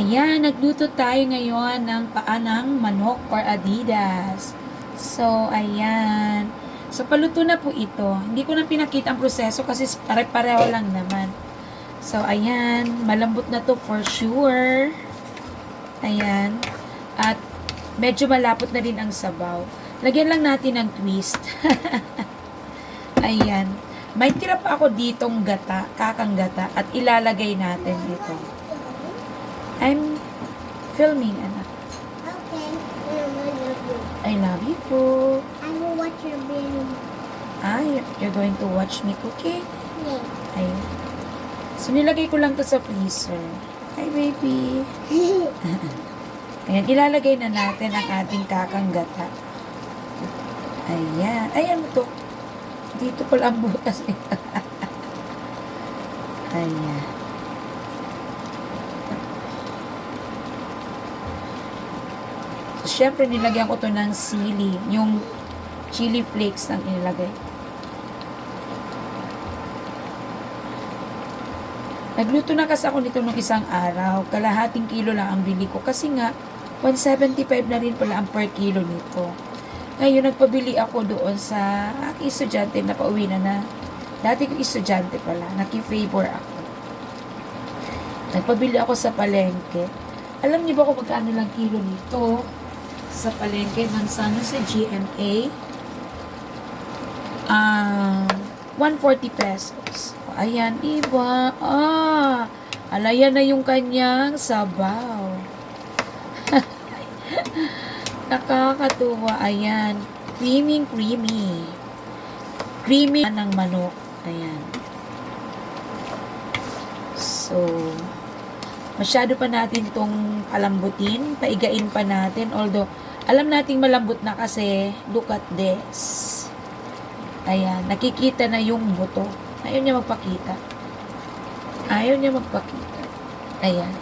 Ayan, nagluto tayo ngayon ng paanang manok or adidas. So, ayan. So, paluto na po ito. Hindi ko na pinakita ang proseso kasi pare-pareho lang naman. So, ayan. Malambot na to for sure. Ayan. At medyo malapot na rin ang sabaw. Lagyan lang natin ng twist. ayan. May tira pa ako ditong gata, kakang gata, at ilalagay natin dito. I'm filming, anak. Okay. I love you. I love you po. I will watch your video. Ah, you're, going to watch me cooking? Yeah. Ayun. So, nilagay ko lang to sa freezer. Hi, baby. Ayan, ilalagay na natin ang ating kakang gata. Ayan. Ayan to. Dito pala ang butas. Ayan. Syempre, nilagyan ko to ng sili. Yung chili flakes ang inilagay. Nagluto na kasi ako nito nung isang araw. Kalahating kilo lang ang bili ko. Kasi nga, 175 na rin pala ang per kilo nito. Ngayon, nagpabili ako doon sa aking estudyante na pauwi na na. Dati ko estudyante pala. Naki-favor ako. Nagpabili ako sa palengke. Alam niyo ba kung magkano lang kilo nito? Sa palengke ng San Jose GMA. Ah, 140 pesos. Ayan, iba. Ah, alayan na yung kanyang sabaw. Nakakatuwa. Ayan. Creamy, creamy. Creamy ng manok. Ayan. So, masyado pa natin tong palambutin. Paigain pa natin. Although, alam nating malambot na kasi, look at this. Ayan, nakikita na yung buto. Ayaw niya magpakita. Ayaw niya magpakita. Ayan.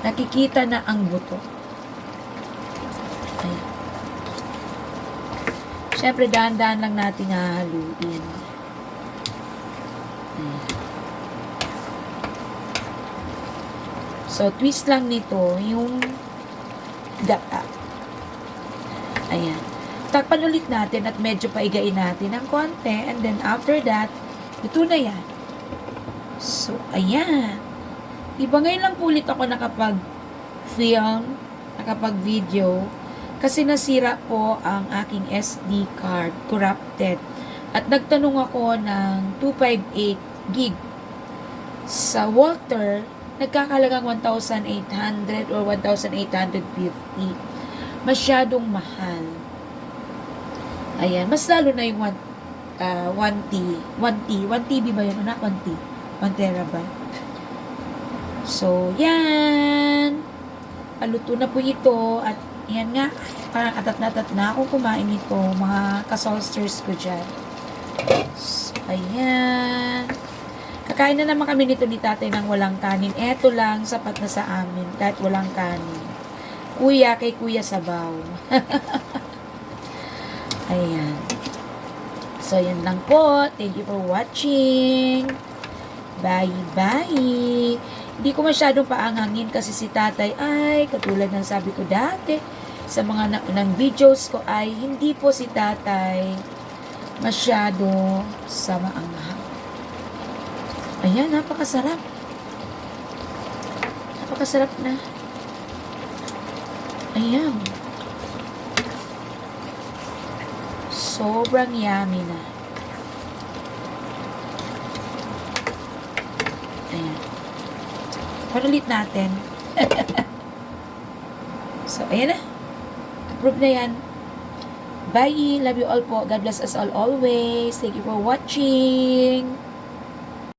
Nakikita na ang buto. Ayan. Siyempre, dahan-dahan lang natin hahaluin. Ayan. So, twist lang nito yung gata. Ayan. Takpan ulit natin at medyo paigain natin ng konti. And then, after that, ito na yan. So, ayan. Diba ngayon lang po ulit ako nakapag-film, nakapag-video, kasi nasira po ang aking SD card, corrupted. At nagtanong ako ng 258 gig. Sa Walter, nagkakalagang 1,800 or 1,850. Masyadong mahal. Ayan, mas lalo na yung 1, uh, 1T. 1T. 1 TB ba yun? Anak, 1T. 1 terabyte. So, yan. Paluto na po ito. At yan nga, parang atat na atat na ako kumain nito. Mga kasolsters ko dyan. So, ayan. Kakain na naman kami nito ni tatay ng walang kanin. Eto lang, sapat na sa amin. Kahit walang kanin. Kuya, kay Kuya Sabaw. Ayan. So, yan lang po. Thank you for watching. Bye-bye. Hindi ko masyadong paangangin kasi si tatay ay, katulad ng sabi ko dati, sa mga na, videos ko ay, hindi po si tatay masyado sa maanghang. Ayan, napakasarap. Napakasarap na. Ayan. Sobrang yummy na. Ayan. Panulit natin. so, ayan na. Approve na yan. Bye! Love you all po. God bless us all always. Thank you for watching.